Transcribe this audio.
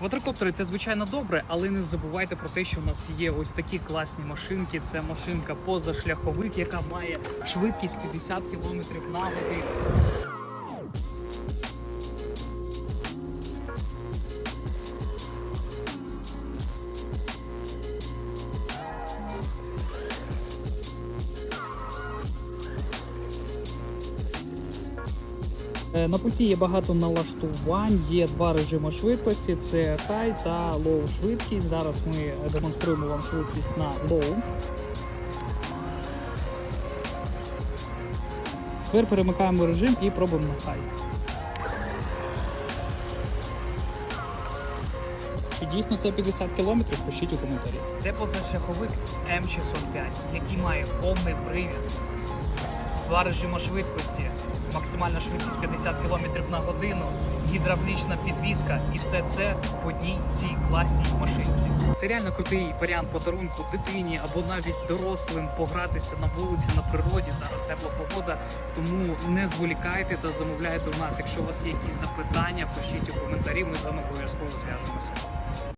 Квадрокоптери це звичайно добре, але не забувайте про те, що в нас є ось такі класні машинки. Це машинка позашляховик, яка має швидкість 50 км на годину. На пульті є багато налаштувань, є два режими швидкості: це high та low швидкість. Зараз ми демонструємо вам швидкість на low. Тепер перемикаємо режим і пробуємо на high. Чи дійсно це 50 км? Пишіть у коментарі. Це позашляховик М605, який має повний привід два режими швидкості, максимальна швидкість 50 км на годину, гідравлічна підвізка, і все це в одній цій класній машинці. Це реально крутий варіант подарунку дитині або навіть дорослим погратися на вулиці на природі. Зараз тепла погода, тому не зволікайте та замовляйте у нас. Якщо у вас є якісь запитання, пишіть у коментарі. Ми з вами обов'язково зв'яжемося.